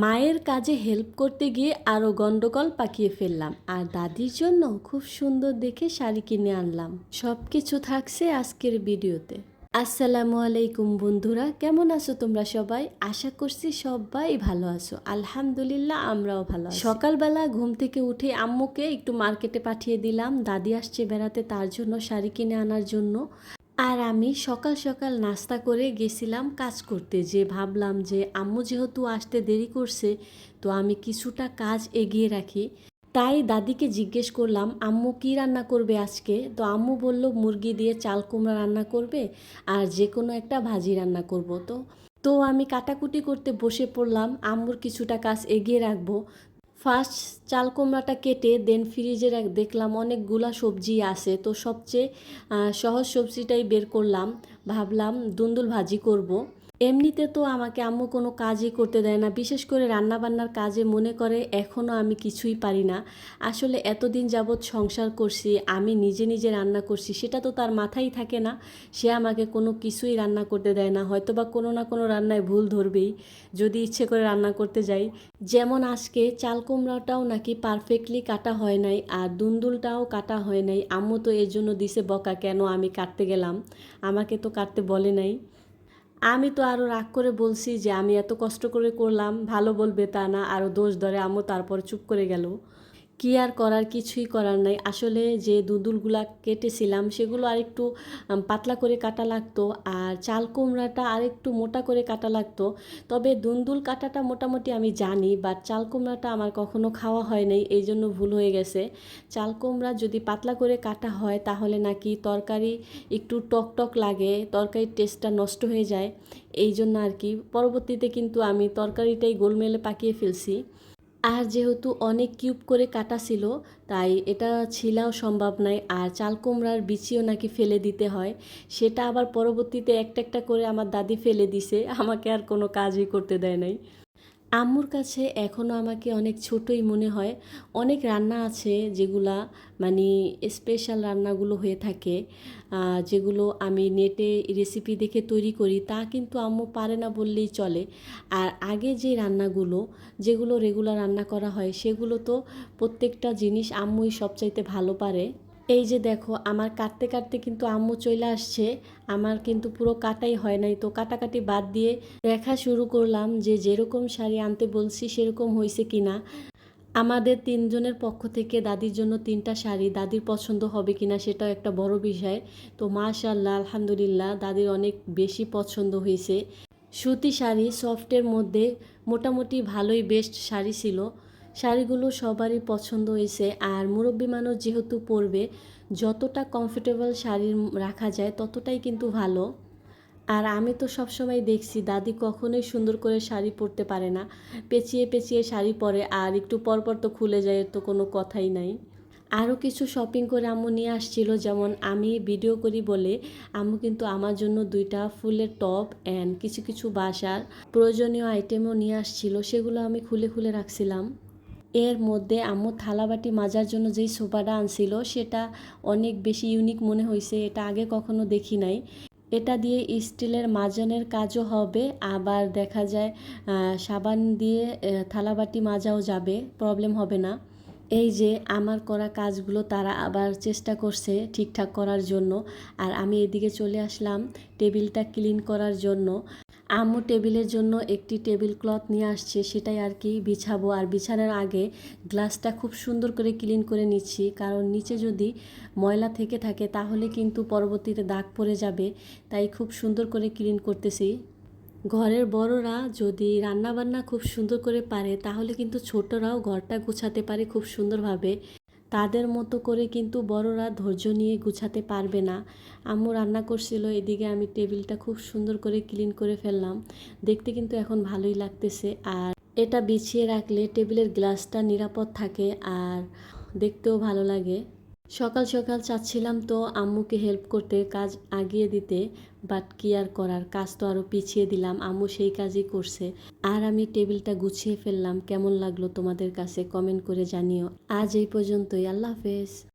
মায়ের কাজে হেল্প করতে গিয়ে আরও গন্ডগোল পাকিয়ে ফেললাম। আর দাদির জন্য খুব সুন্দর দেখে শাড়ি কিনে আনলাম। সব কিছু থাকছে আজকের ভিডিওতে। আসসালামু আলাইকুম বন্ধুরা, কেমন আছো তোমরা সবাই? আশা করছি সবাই ভালো আছো। আলহামদুলিল্লাহ আমরাও ভালো আছি। সকালবেলা ঘুম থেকে উঠে আম্মুকে একটু মার্কেটে পাঠিয়ে দিলাম। দাদি আসছে বেড়াতে তার জন্য শাড়ি কিনে আনার জন্য। আমি সকাল সকাল নাস্তা করে গেছিলাম কাজ করতে, যে ভাবলাম যে আম্মু যেহেতু আসতে দেরি করছে, তো আমি কিছুটা কাজ এগিয়ে রাখি। তাই দাদিকে জিজ্ঞেস করলাম, আম্মু কি রান্না করবে আজকে? তো আম্মু বলল, মুরগি দিয়ে চাল কুমড়া রান্না করবে আর যে কোনো একটা ভাজি রান্না করব। তো তো আমি কাটাকুটি করতে বসে পড়লাম, আম্মুর কিছুটা কাজ এগিয়ে রাখব। ফার্স্ট চাল কুমড়াটা কেটে দেন ফ্রিজের এক দেখলাম অনেকগুলা সবজি আছে তো সবচেয়ে সহজ সবজিটাই বের করলাম ভাবলাম, দুন্দুল ভাজি করব। এমনিতে তো আমাকে আম্মু কোনো কাজই করতে দেয় না। বিশেষ করে রান্না বান্নার কাজে মনে করে এখনও আমি কিছুই পারি না। আসলে এতদিন যাবৎ সংসার করছি, আমি নিজে নিজে রান্না করছি, সেটা তো তার মাথায় থাকে না। সে আমাকে কোনো কিছুই রান্না করতে দেয় না। হয়তো বা কোনো না কোনো রান্নায় ভুল ধরবেই, যদি ইচ্ছে করে রান্না করতে যাই। যেমন আজকে চাল কুমড়াটাও নাকি পারফেক্টলি কাটা হয় নাই, আর দুন্দুলটাও কাটা হয় নাই। আম্মু তো এর জন্য দিছে বকা, কেন আমি কাটতে গেলাম? আমাকে তো কাটতে বলে নাই। আমি তো আরও রাগ করে বলছি যে আমি এত কষ্ট করে করলাম, ভালো বলবে তা না আরও দোষ ধরে আমও তারপর চুপ করে গেল। কি আর করার কিছুই করার নাই। আসলে যে দুদুলগুলা কেটেছিলাম, সেগুলো আরেকটু পাতলা করে কাটা লাগতো আর চাল কুমড়াটা আরেকটু মোটা করে কাটা লাগতো। তবে দুন্দুল কাটাটা মোটামুটি আমি জানি বাট চাল কুমড়াটা আমার কখনো খাওয়া হয় নাই, এই জন্য ভুল হয়ে গেছে। চাল কুমড়া যদি পাতলা করে কাটা হয়, তাহলে নাকি তরকারি একটু টক টক লাগে, তরকারির টেস্টটা নষ্ট হয়ে যায়। এই জন্য আর কি, পরবর্তীতে কিন্তু আমি তরকারিটাই গোলমেলে পাকিয়ে ফেলছি। আর যেহেতু অনেক কিউব করে কাটা ছিল, তাই এটা ছিলাও সম্ভব নয়। আর চাল কুমড়ার বিচিও নাকি ফেলে দিতে হয়। সেটা আবার পরবর্তীতে একটা একটা করে আমার দাদি ফেলে দিছে। আমাকে আর কোনো কাজই করতে দেয় নাই। আম্মুর কাছে এখনও আমাকে অনেক ছোটই মনে হয়। অনেক রান্না আছে যেগুলা মানে স্পেশাল রান্নাগুলো হয়ে থাকে যেগুলো আমি নেটে রেসিপি দেখে তৈরি করি, তা কিন্তু আম্মু পারে না বললেই চলে। আর আগে যে রান্নাগুলো, যেগুলো রেগুলার রান্না করা হয়, সেগুলো তো প্রত্যেকটা জিনিস আম্মুই সবচাইতে ভালো পারে। এই যে দেখো, আমার কাটতে কাটতে কিন্তু আম্মু চলে আসছে। আমার কিন্তু পুরো কাটাই হয় নাই। তো কাটাকাটি বাদ দিয়ে দেখা শুরু করলাম যে যেরকম শাড়ি আনতে বলছি সেরকম হয়েছে কিনা। আমাদের তিনজনের পক্ষ থেকে দাদির জন্য তিনটা শাড়ি, দাদির পছন্দ হবে কিনা সেটাও একটা বড় বিষয়। তো মাশাল্লাহ আলহামদুলিল্লাহ, দাদির অনেক বেশি পছন্দ হয়েছে সুতি শাড়ি, সফটের মধ্যে মোটামুটি ভালোই বেস্ট শাড়ি ছিল। শাড়িগুলো সবারই পছন্দ হয়েছে। আর মুরব্বী মানুষ যেহেতু পরবে, যতটা কমফোর্টেবল শাড়ি রাখা যায় ততটাই কিন্তু ভালো। আর আমি তো সবসময় দেখছি, দাদি কখনোই সুন্দর করে শাড়ি পরতে পারে না। পেঁচিয়ে পেঁচিয়ে শাড়ি পরে, আর একটু পরপর তো খুলে যায় তো কোনো কথাই নাই। আরও কিছু শপিং করে আম্মু নিয়ে আসছিল, যেমন আমি ভিডিও করি বলে, আম্মু কিন্তু আমার জন্য দুইটা ফুলের টপ অ্যান্ড কিছু কিছু বাসার প্রয়োজনীয় আইটেমও নিয়ে আসছিল, সেগুলো আমি খুলে খুলে রাখছিলাম। এর মধ্যে আম্মু থালাবাটি মাজার জন্য যেই সোফাটা আনছিল, সেটা অনেক বেশি ইউনিক মনে হয়েছে এটা আগে কখনো দেখি নাই। এটা দিয়ে স্টিলের মাজানের কাজও হবে, আবার দেখা যায় সাবান দিয়ে থালাবাটি মাজাও যাবে প্রবলেম হবে না। এই যে, আমার করা কাজগুলো তারা আবার চেষ্টা করছে ঠিকঠাক করার জন্য। আর আমি এদিকে চলে আসলাম, টেবিলটা ক্লিন করার জন্য। আম্মু টেবিলের জন্য একটি টেবিল ক্লথ নিয়ে আসছে, সেটাই আর কি বিছাবো। আর বিছানোর আগে গ্লাসটা খুব সুন্দর করে ক্লিন করে নিচ্ছি, কারণ নিচে যদি ময়লা থেকে থাকে তাহলে কিন্তু পরবর্তীতে দাগ পড়ে যাবে, তাই খুব সুন্দর করে ক্লিন করতেছি। ঘরের বড়রা যদি রান্নাবান্না খুব সুন্দর করে পারে, তাহলে কিন্তু ছোটরাও ঘরটা গুছাতে পারে খুব সুন্দরভাবে। তাদের মতো করে কিন্তু বড়রা ধৈর্য নিয়ে গুছাতে পারবে না। আম্মু রান্না করছিল, এদিকে আমি টেবিলটা খুব সুন্দর করে ক্লিন করে ফেললাম। দেখতে কিন্তু এখন ভালোই লাগতেছে। আর এটা বিছিয়ে রাখলে টেবিলের গ্লাসটা নিরাপদ থাকে আর দেখতেও ভালো লাগে। সকাল সকাল চাচ্ছিলাম তো আম্মুকে হেল্প করতে কাজ আগিয়ে দিতে বাট কি আর করার? কাজ তো আরও পিছিয়ে দিলাম, আম্মু সেই কাজই করছে। আর আমি টেবিলটা গুছিয়ে ফেললাম, কেমন লাগল তোমাদের কাছে? কমেন্ট করে জানিও। আজ এই পর্যন্তই, আল্লাহ হাফেজ।